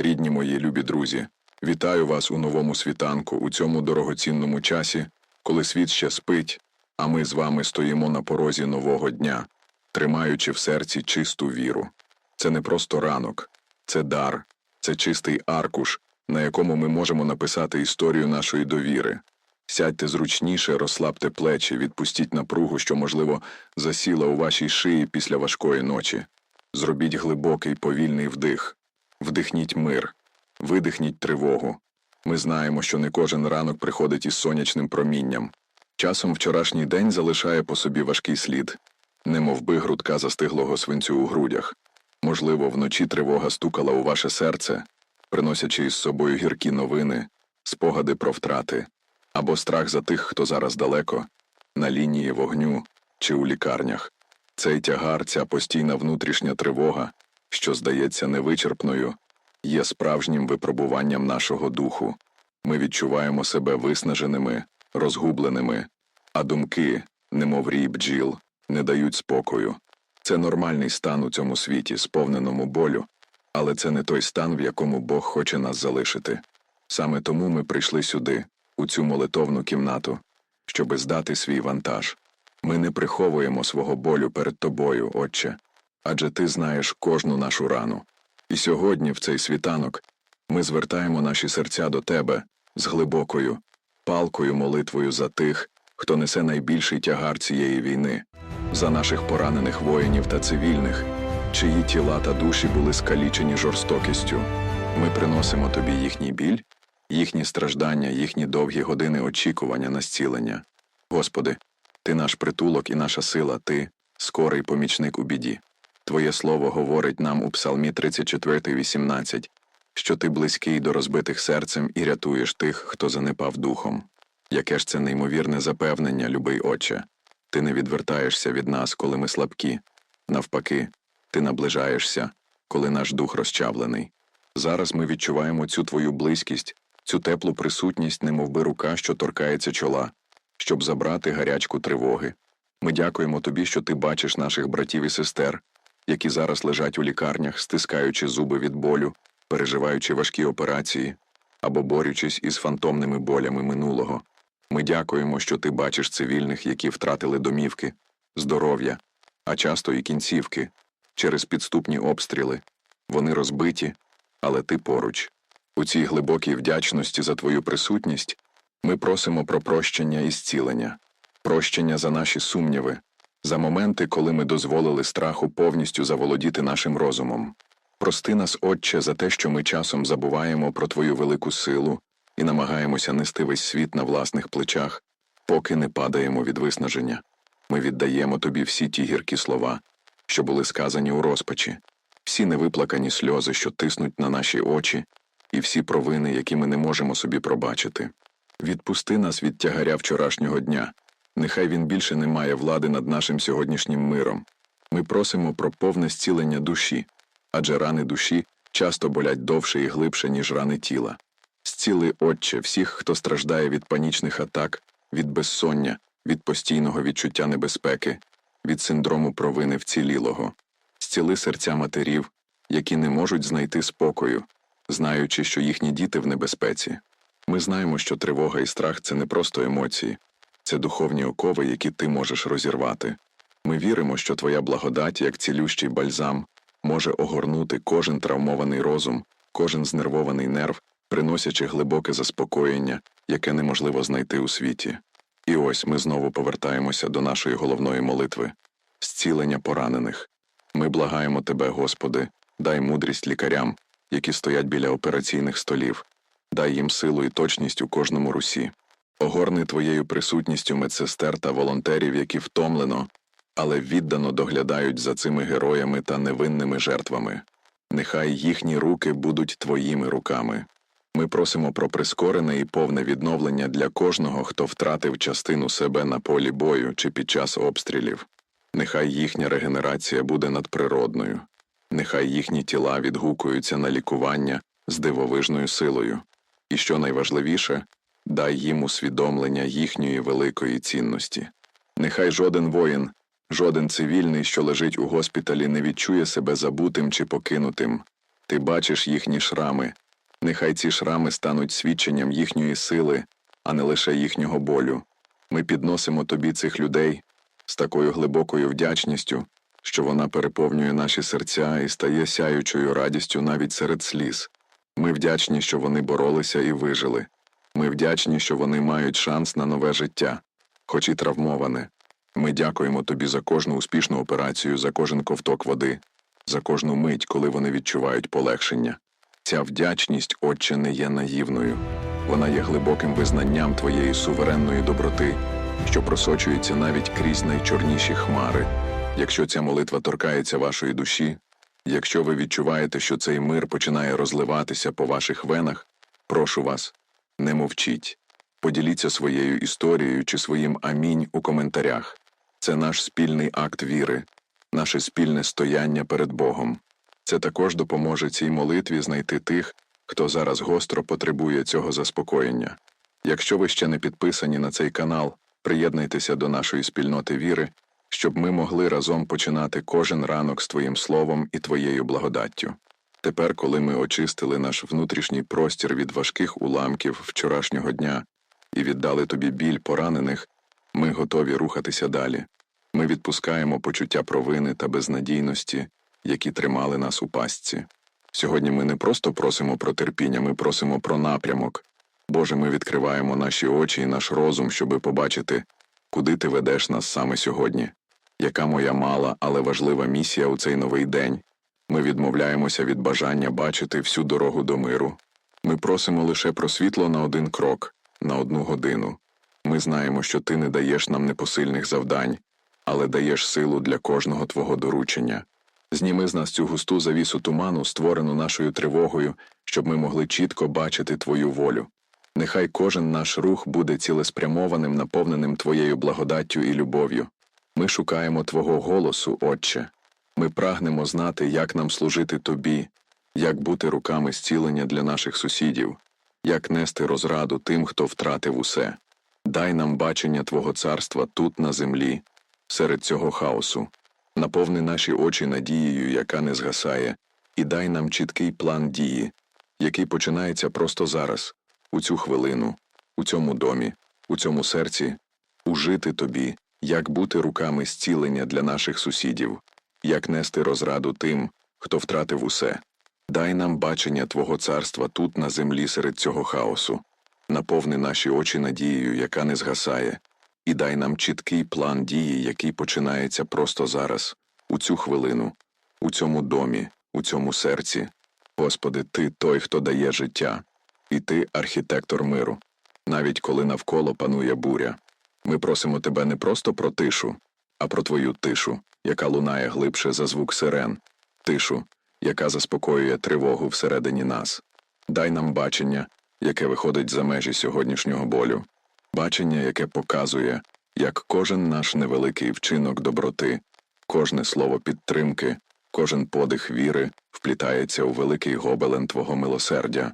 Рідні мої любі друзі, вітаю вас у новому світанку, у цьому дорогоцінному часі, коли світ ще спить, а ми з вами стоїмо на порозі нового дня, тримаючи в серці чисту віру. Це не просто ранок, це дар, це чистий аркуш, на якому ми можемо написати історію нашої довіри. Сядьте зручніше, розслабте плечі, відпустіть напругу, що, можливо, засіла у вашій шиї після важкої ночі. Зробіть глибокий повільний вдих. Вдихніть мир, видихніть тривогу. Ми знаємо, що не кожен ранок приходить із сонячним промінням. Часом вчорашній день залишає по собі важкий слід, немовби грудка застиглого свинцю у грудях. Можливо, вночі тривога стукала у ваше серце, приносячи із собою гіркі новини, спогади про втрати або страх за тих, хто зараз далеко, на лінії вогню чи у лікарнях. Цей тягар, ця постійна внутрішня тривога, що здається невичерпною, є справжнім випробуванням нашого духу. Ми відчуваємо себе виснаженими, розгубленими, а думки, немов рій бджіл, не дають спокою. Це нормальний стан у цьому світі, сповненому болю, але це не той стан, в якому Бог хоче нас залишити. Саме тому ми прийшли сюди, у цю молитовну кімнату, щоби здати свій вантаж. Ми не приховуємо свого болю перед тобою, Отче, адже ти знаєш кожну нашу рану. І сьогодні, в цей світанок, ми звертаємо наші серця до тебе з глибокою, палкою молитвою за тих, хто несе найбільший тягар цієї війни, за наших поранених воїнів та цивільних, чиї тіла та душі були скалічені жорстокістю. Ми приносимо тобі їхній біль, їхні страждання, їхні довгі години очікування на зцілення. Господи, ти наш притулок і наша сила, ти скорий помічник у біді. Твоє слово говорить нам у Псалмі 34, 18, що ти близький до розбитих серцем і рятуєш тих, хто занепав духом. Яке ж це неймовірне запевнення, любий Отче. Ти не відвертаєшся від нас, коли ми слабкі. Навпаки, ти наближаєшся, коли наш дух розчавлений. Зараз ми відчуваємо цю твою близькість, цю теплу присутність, немовби рука, що торкається чола, щоб забрати гарячку тривоги. Ми дякуємо тобі, що ти бачиш наших братів і сестер, які зараз лежать у лікарнях, стискаючи зуби від болю, переживаючи важкі операції або борючись із фантомними болями минулого. Ми дякуємо, що ти бачиш цивільних, які втратили домівки, здоров'я, а часто і кінцівки через підступні обстріли. Вони розбиті, але ти поруч. У цій глибокій вдячності за твою присутність ми просимо про прощення і зцілення, прощення за наші сумніви, за моменти, коли ми дозволили страху повністю заволодіти нашим розумом. Прости нас, Отче, за те, що ми часом забуваємо про Твою велику силу і намагаємося нести весь світ на власних плечах, поки не падаємо від виснаження. Ми віддаємо Тобі всі ті гіркі слова, що були сказані у розпачі, всі невиплакані сльози, що тиснуть на наші очі, і всі провини, які ми не можемо собі пробачити. Відпусти нас від тягаря вчорашнього дня. Нехай він більше не має влади над нашим сьогоднішнім миром. Ми просимо про повне зцілення душі, адже рани душі часто болять довше і глибше, ніж рани тіла. Зціли, Отче, всіх, хто страждає від панічних атак, від безсоння, від постійного відчуття небезпеки, від синдрому провини вцілілого. Зціли серця матерів, які не можуть знайти спокою, знаючи, що їхні діти в небезпеці. Ми знаємо, що тривога і страх це не просто емоції, це духовні окови, які ти можеш розірвати. Ми віримо, що твоя благодать, як цілющий бальзам, може огорнути кожен травмований розум, кожен знервований нерв, приносячи глибоке заспокоєння, яке неможливо знайти у світі. І ось ми знову повертаємося до нашої головної молитви зцілення поранених. Ми благаємо тебе, Господи, дай мудрість лікарям, які стоять біля операційних столів, дай їм силу і точність у кожному русі. Огорни твоєю присутністю медсестер та волонтерів, які втомлено, але віддано доглядають за цими героями та невинними жертвами. Нехай їхні руки будуть твоїми руками. Ми просимо про прискорене і повне відновлення для кожного, хто втратив частину себе на полі бою чи під час обстрілів. Нехай їхня регенерація буде надприродною. Нехай їхні тіла відгукуються на лікування з дивовижною силою. І що найважливіше, дай їм усвідомлення їхньої великої цінності. Нехай жоден воїн, жоден цивільний, що лежить у госпіталі, не відчує себе забутим чи покинутим. Ти бачиш їхні шрами. Нехай ці шрами стануть свідченням їхньої сили, а не лише їхнього болю. Ми підносимо тобі цих людей з такою глибокою вдячністю, що вона переповнює наші серця і стає сяючою радістю навіть серед сліз. Ми вдячні, що вони боролися і вижили. Ми вдячні, що вони мають шанс на нове життя, хоч і травмоване. Ми дякуємо тобі за кожну успішну операцію, за кожен ковток води, за кожну мить, коли вони відчувають полегшення. Ця вдячність, Отче, не є наївною. Вона є глибоким визнанням твоєї суверенної доброти, що просочується навіть крізь найчорніші хмари. Якщо ця молитва торкається вашої душі, якщо ви відчуваєте, що цей мир починає розливатися по ваших венах, прошу вас, не мовчіть. Поділіться своєю історією чи своїм амінь у коментарях. Це наш спільний акт віри, наше спільне стояння перед Богом. Це також допоможе цій молитві знайти тих, хто зараз гостро потребує цього заспокоєння. Якщо ви ще не підписані на цей канал, приєднуйтеся до нашої спільноти віри, щоб ми могли разом починати кожен ранок з Твоїм словом і Твоєю благодаттю. Тепер, коли ми очистили наш внутрішній простір від важких уламків вчорашнього дня і віддали тобі біль поранених, ми готові рухатися далі. Ми відпускаємо почуття провини та безнадійності, які тримали нас у пастці. Сьогодні ми не просто просимо про терпіння, ми просимо про напрямок. Боже, ми відкриваємо наші очі і наш розум, щоби побачити, куди ти ведеш нас саме сьогодні. Яка моя мала, але важлива місія у цей новий день. Ми відмовляємося від бажання бачити всю дорогу до миру. Ми просимо лише про світло на один крок, на одну годину. Ми знаємо, що ти не даєш нам непосильних завдань, але даєш силу для кожного твого доручення. Зніми з нас цю густу завісу туману, створену нашою тривогою, щоб ми могли чітко бачити твою волю. Нехай кожен наш рух буде цілеспрямованим, наповненим твоєю благодаттю і любов'ю. Ми шукаємо Твого голосу, Отче. Ми прагнемо знати, як нам служити Тобі, як бути руками зцілення для наших сусідів, як нести розраду тим, хто втратив усе. Дай нам бачення Твого царства тут, на землі, серед цього хаосу. Наповни наші очі надією, яка не згасає, і дай нам чіткий план дії, який починається просто зараз, у цю хвилину, у цьому домі, у цьому серці, ужити тобі, як бути руками зцілення для наших сусідів, як нести розраду тим, хто втратив усе. Дай нам бачення Твого царства тут, на землі, серед цього хаосу. Наповни наші очі надією, яка не згасає, і дай нам чіткий план дії, який починається просто зараз, у цю хвилину, у цьому домі, у цьому серці. Господи, Ти той, хто дає життя, і Ти архітектор миру, навіть коли навколо панує буря. Ми просимо Тебе не просто про тишу, а про Твою тишу, яка лунає глибше за звук сирен, тишу, яка заспокоює тривогу всередині нас. Дай нам бачення, яке виходить за межі сьогоднішнього болю, бачення, яке показує, як кожен наш невеликий вчинок доброти, кожне слово підтримки, кожен подих віри вплітається у великий гобелен Твого милосердя.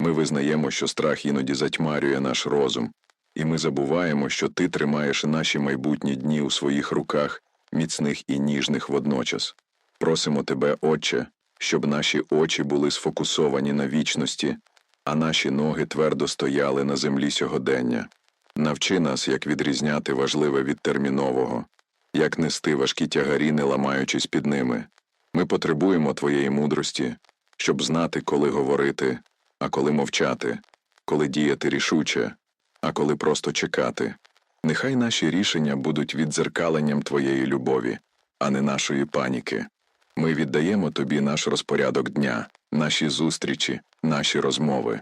Ми визнаємо, що страх іноді затьмарює наш розум, і ми забуваємо, що ти тримаєш наші майбутні дні у своїх руках, міцних і ніжних водночас. Просимо тебе, Отче, щоб наші очі були сфокусовані на вічності, а наші ноги твердо стояли на землі сьогодення. Навчи нас, як відрізняти важливе від термінового, як нести важкі тягарі, не ламаючись під ними. Ми потребуємо твоєї мудрості, щоб знати, коли говорити, а коли мовчати, коли діяти рішуче, а коли просто чекати. Нехай наші рішення будуть віддзеркаленням твоєї любові, а не нашої паніки. Ми віддаємо тобі наш розпорядок дня, наші зустрічі, наші розмови.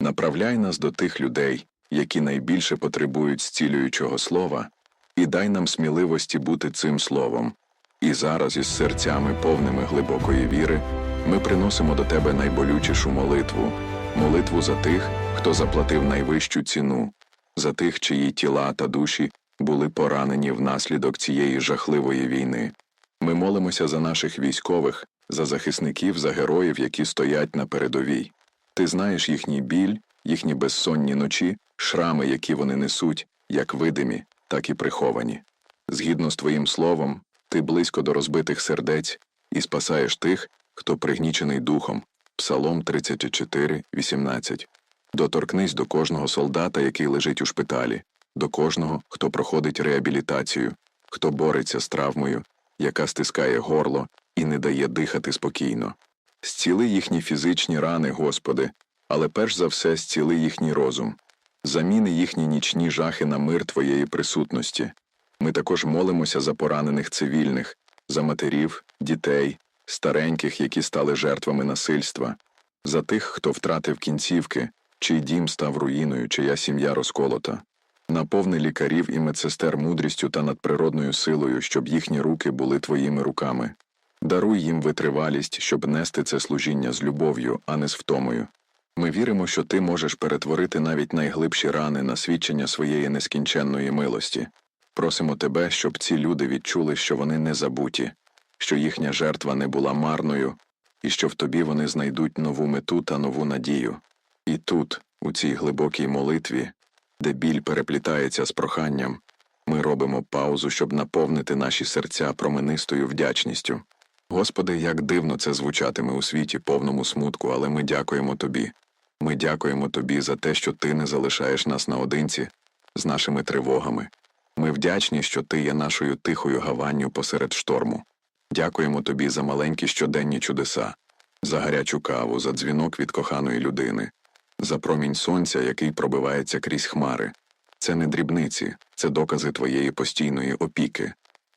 Направляй нас до тих людей, які найбільше потребують зцілюючого слова, і дай нам сміливості бути цим словом. І зараз із серцями повними глибокої віри ми приносимо до тебе найболючішу молитву, молитву за тих, хто заплатив найвищу ціну, за тих, чиї тіла та душі були поранені внаслідок цієї жахливої війни. Ми молимося за наших військових, за захисників, за героїв, які стоять на передовій. Ти знаєш їхній біль, їхні безсонні ночі, шрами, які вони несуть, як видимі, так і приховані. Згідно з твоїм словом, ти близько до розбитих сердець і спасаєш тих, хто пригнічений духом. Псалом 34, 18. Доторкнись до кожного солдата, який лежить у шпиталі, до кожного, хто проходить реабілітацію, хто бореться з травмою, яка стискає горло і не дає дихати спокійно. Зціли їхні фізичні рани, Господи, але перш за все зціли їхній розум. Заміни їхні нічні жахи на мир Твоєї присутності. Ми також молимося за поранених цивільних, за матерів, дітей, стареньких, які стали жертвами насильства, за тих, хто втратив кінцівки, чий дім став руїною, чия сім'я розколота. Наповни лікарів і медсестер мудрістю та надприродною силою, щоб їхні руки були твоїми руками. Даруй їм витривалість, щоб нести це служіння з любов'ю, а не з втомою. Ми віримо, що ти можеш перетворити навіть найглибші рани на свідчення своєї нескінченної милості. Просимо тебе, щоб ці люди відчули, що вони не забуті, що їхня жертва не була марною, і що в тобі вони знайдуть нову мету та нову надію. І тут, у цій глибокій молитві, де біль переплітається з проханням, ми робимо паузу, щоб наповнити наші серця променистою вдячністю. Господи, як дивно це звучатиме у світі повному смутку, але ми дякуємо Тобі. Ми дякуємо Тобі за те, що Ти не залишаєш нас наодинці з нашими тривогами. Ми вдячні, що Ти є нашою тихою гаванню посеред шторму. Дякуємо Тобі за маленькі щоденні чудеса, за гарячу каву, за дзвінок від коханої людини, за промінь сонця, який пробивається крізь хмари. Це не дрібниці, це докази Твоєї постійної опіки.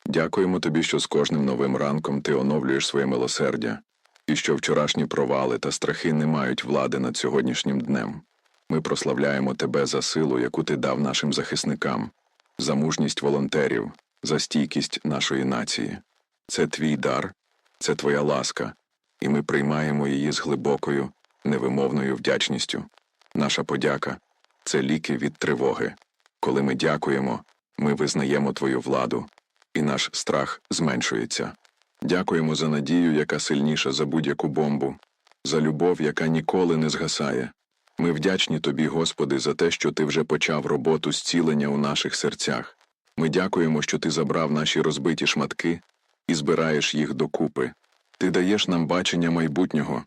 Дякуємо тобі, що з кожним новим ранком ти оновлюєш своє милосердя, і що вчорашні провали та страхи не мають влади над сьогоднішнім днем. Ми прославляємо тебе за силу, яку ти дав нашим захисникам, за мужність волонтерів, за стійкість нашої нації. Це твій дар, це твоя ласка, і ми приймаємо її з глибокою, невимовною вдячністю. Наша подяка це ліки від тривоги. Коли ми дякуємо, ми визнаємо твою владу і наш страх зменшується. Дякуємо за надію, яка сильніша за будь-яку бомбу, за любов, яка ніколи не згасає. Ми вдячні тобі, Господи, за те, що ти вже почав роботу зцілення у наших серцях. Ми дякуємо, що ти забрав наші розбиті шматки і збираєш їх докупи. Ти даєш нам бачення майбутнього,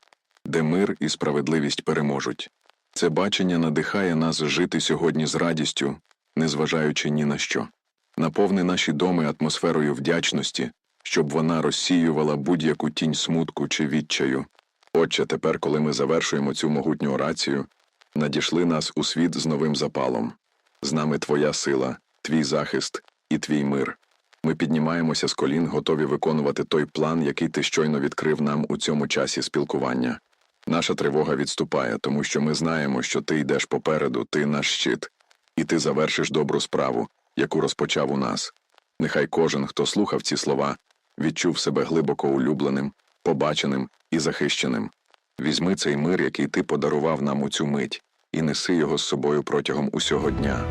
де мир і справедливість переможуть. Це бачення надихає нас жити сьогодні з радістю, незважаючи ні на що. Наповни наші доми атмосферою вдячності, щоб вона розсіювала будь-яку тінь смутку чи відчаю. Отче, тепер, коли ми завершуємо цю могутню орацію, надішли нас у світ з новим запалом. З нами Твоя сила, Твій захист і Твій мир. Ми піднімаємося з колін, готові виконувати той план, який ти щойно відкрив нам у цьому часі спілкування. Наша тривога відступає, тому що ми знаємо, що ти йдеш попереду, ти наш щит, і ти завершиш добру справу, яку розпочав у нас. Нехай кожен, хто слухав ці слова, відчув себе глибоко улюбленим, побаченим і захищеним. Візьми цей мир, який ти подарував нам у цю мить, і неси його з собою протягом усього дня.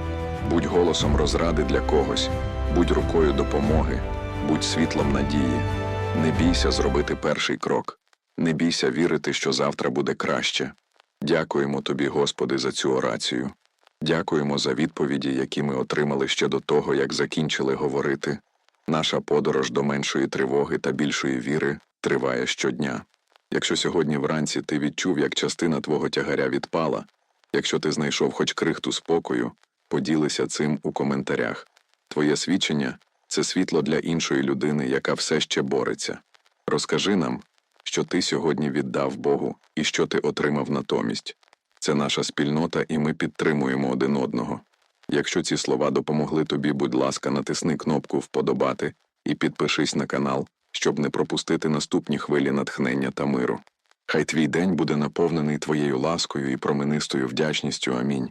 Будь голосом розради для когось, будь рукою допомоги, будь світлом надії. Не бійся зробити перший крок, не бійся вірити, що завтра буде краще. Дякуємо тобі, Господи, за цю орацію. Дякуємо за відповіді, які ми отримали ще до того, як закінчили говорити. Наша подорож до меншої тривоги та більшої віри триває щодня. Якщо сьогодні вранці ти відчув, як частина твого тягаря відпала, якщо ти знайшов хоч крихту спокою, поділися цим у коментарях. Твоє свідчення це світло для іншої людини, яка все ще бореться. Розкажи нам, що ти сьогодні віддав Богу і що ти отримав натомість. Це наша спільнота, і ми підтримуємо один одного. Якщо ці слова допомогли тобі, будь ласка, натисни кнопку Вподобати і підпишись на канал, щоб не пропустити наступні хвилі натхнення та миру. Хай твій день буде наповнений твоєю ласкою і променистою вдячністю. Амінь.